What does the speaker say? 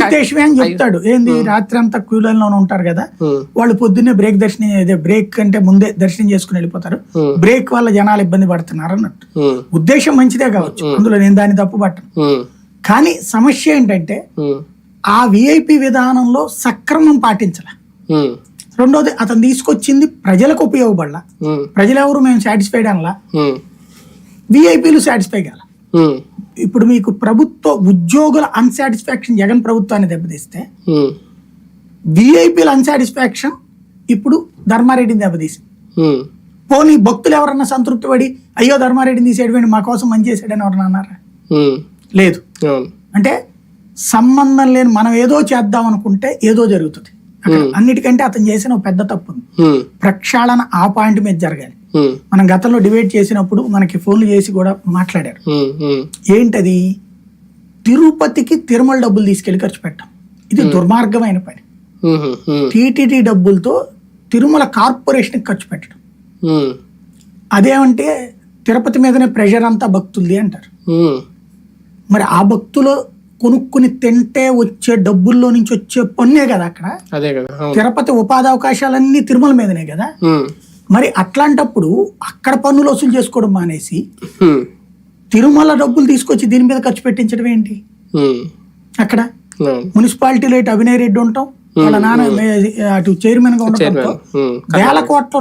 ఉద్దేశమే అని చెప్తాడు. ఏంది రాత్రి అంతా క్యూ లైన్లో ఉంటారు కదా వాళ్ళు పొద్దున్నే బ్రేక్ దర్శనం అదే బ్రేక్ కంటే ముందే దర్శనం చేసుకుని వెళ్ళిపోతారు. బ్రేక్ వల్ల జనాలు ఇబ్బంది పడుతున్నారు అన్నట్టు. ఉద్దేశం మంచిదే కావచ్చు. అందులో నేను దాన్ని తప్పు పట్టను. కానీ సమస్య ఏంటంటే ఆ విఐపి విధానంలో సక్రమం పాటించాల. రెండోది అతను తీసుకొచ్చింది ప్రజలకు ఉపయోగపడాల. ఉమ్, ప్రజలు ఎవరు మేము. సాటిస్ఫైడ్ అనలా విఐపీలు సాటిస్ఫై కాల. ఇప్పుడు మీకు ప్రభుత్వ ఉద్యోగుల అన్సాటిస్ఫాక్షన్ జగన్ ప్రభుత్వాన్ని దెబ్బతీస్తే విఐపీల అన్సాటిస్ఫాక్షన్ ఇప్పుడు ధర్మారెడ్డిని దెబ్బతీసింది. పోనీ భక్తులు ఎవరన్నా సంతృప్తి పడి అయ్యో ధర్మారెడ్డిని తీసేయడం మా కోసం మంచి చేసాడని ఎవరన్నా అన్నారా? లేదు. అంటే సంబంధం లేని మనం ఏదో చేద్దాం అనుకుంటే ఏదో జరుగుతుంది. అన్నిటికంటే అతను చేసిన ఒక పెద్ద తప్పు ప్రక్షాళన ఆ పాయింట్ మీద జరగాలి. మనం గతంలో డిబేట్ చేసినప్పుడు మనకి ఫోన్లు చేసి కూడా మాట్లాడారు. ఏంటది? తిరుపతికి తిరుమల డబ్బులు తీసుకెళ్ళి ఖర్చు పెట్టాం. ఇది దుర్మార్గమైన పని. టీటీడీ డబ్బులతో తిరుమల కార్పొరేషన్కి ఖర్చు పెట్టడం. అదేమంటే తిరుపతి మీదనే ప్రెషర్ అంతా భక్తులది అంటారు. మరి ఆ భక్తులు కొనుక్కుని తింటే వచ్చే డబ్బుల్లో నుంచి వచ్చే పన్నే కదా అక్కడ? తిరుపతి ఉపాధి అవకాశాలన్నీ తిరుమల మీదనే కదా? మరి అట్లాంటప్పుడు అక్కడ పన్నులు వసూలు చేసుకోవడం మానేసి తిరుమల డబ్బులు తీసుకొచ్చి దీని మీద ఖర్చు పెట్టించడం ఏంటి? అక్కడ మున్సిపాలిటీలో ఇటు అభినయ్ రెడ్డి ఉంటాం వాళ్ళ నాన్న అటు చైర్మన్. గా ఉండటంతో వేల కోట్ల